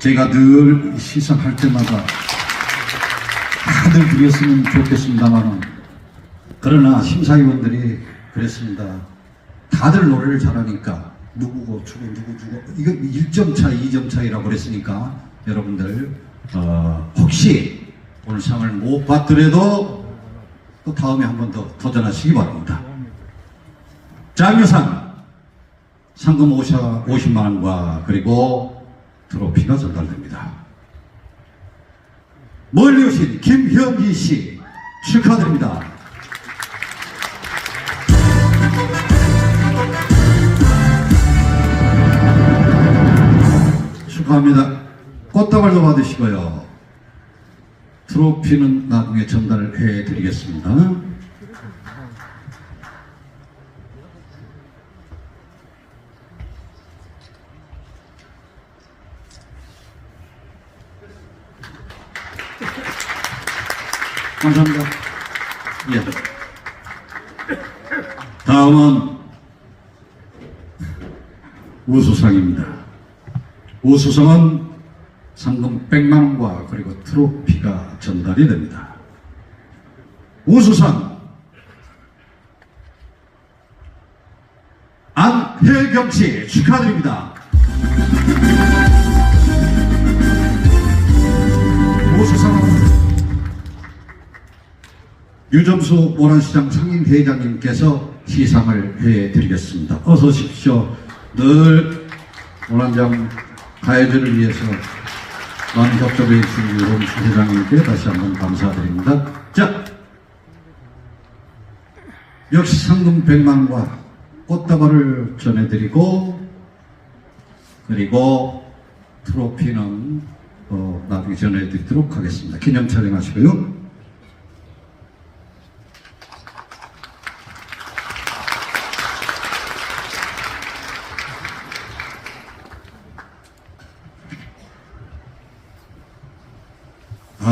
제가 늘 시상할 때마다 다들 드렸으면 좋겠습니다만은 그러나 심사위원들이 그랬습니다. 다들 노래를 잘하니까 누구고 주고 누구 주고 이거 1점 차이, 2점 차이라고 그랬으니까 여러분들 어, 혹시 오늘 상을 못 받더라도 또 다음에 한 번 더 도전하시기 바랍니다. 장려상 상금 50만 원과 그리고 트로피가 전달됩니다. 멀리 오신 김현기 씨 축하드립니다. 축하합니다. 꽃다발도 받으시고요. 트로피는 나중에 전달해 드리겠습니다. 감사합니다. 예. 다음은 우수상입니다. 우수상은 상금 100만 원과 그리고 트로피가 전달이 됩니다. 우수상 안혜경 씨 축하드립니다. 유점수 모란시장 상임회장님께서 시상을 해드리겠습니다. 어서 오십시오. 늘 모란장 가해전을 위해서 많은 협조해 주신 유점수 회장님께 다시 한번 감사드립니다. 자, 역시 상금 100만과 꽃다발을 전해드리고 그리고 트로피는 어, 나중에 전해드리도록 하겠습니다. 기념 촬영하시고요.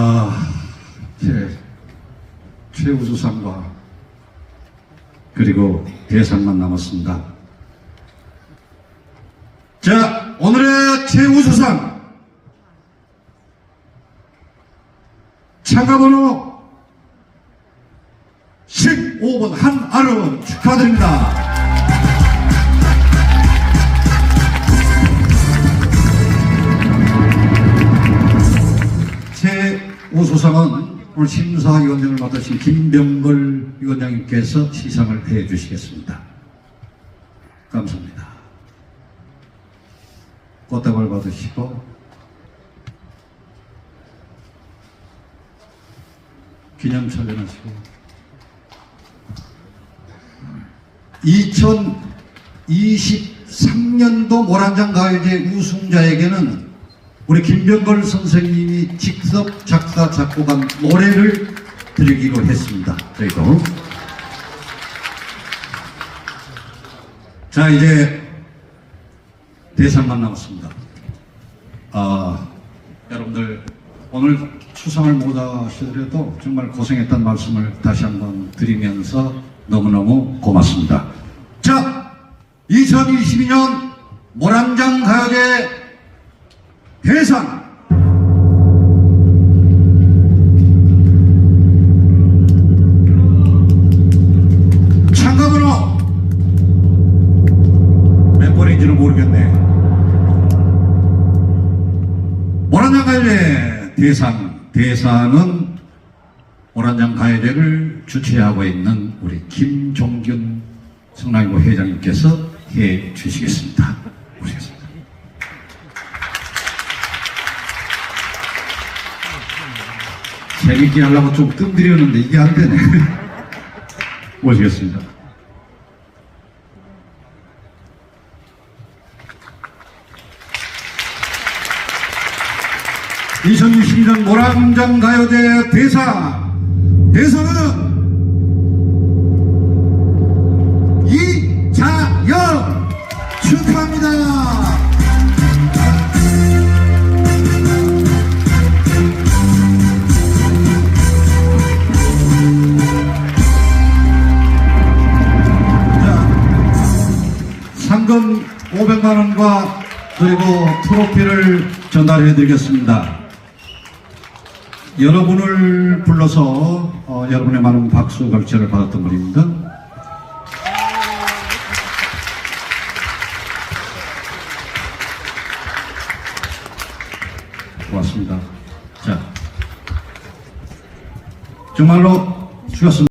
아, 제 최우수상과 그리고 대상만 남았습니다. 자, 오늘의 최우수상 참가번호 15번 한아름 축하드립니다. 수상은 오늘 심사위원장을 맡으신 김병걸 위원장님께서 시상을 해 주시겠습니다. 감사합니다. 꽃다발 받으시고 기념 촬영하시고 2023년도 모란장 가요제 우승자에게는 우리 김병걸 선생님이 직접 작사 작곡한 노래를 드리기로 했습니다. 저희도 자 이제 대상만 남았습니다. 아 여러분들 오늘 수상을 못 하시더라도 정말 고생했다는 말씀을 다시 한번 드리면서 너무너무 고맙습니다. 자 2022년 모란장 가요제 대상. 참가번호 몇 번인지는 모르겠네. 모란장 가요제 대상. 대상은 모란장 가요제를 주최하고 있는 우리 김종균 성남고 회장님께서 해 주시겠습니다. 재밌게 하려고 좀 뜸들였는데 이게 안 되네. 모시겠습니다. (2020년) 모란장 가요제 대상 대상은 이자영 축하합니다. 500만 원과 그리고 트로피를 전달해 드리겠습니다. 여러분을 불러서 어, 여러분의 많은 박수 갈채를 받았던 분입니다. 고맙습니다. 자, 정말로 수고하셨습니다.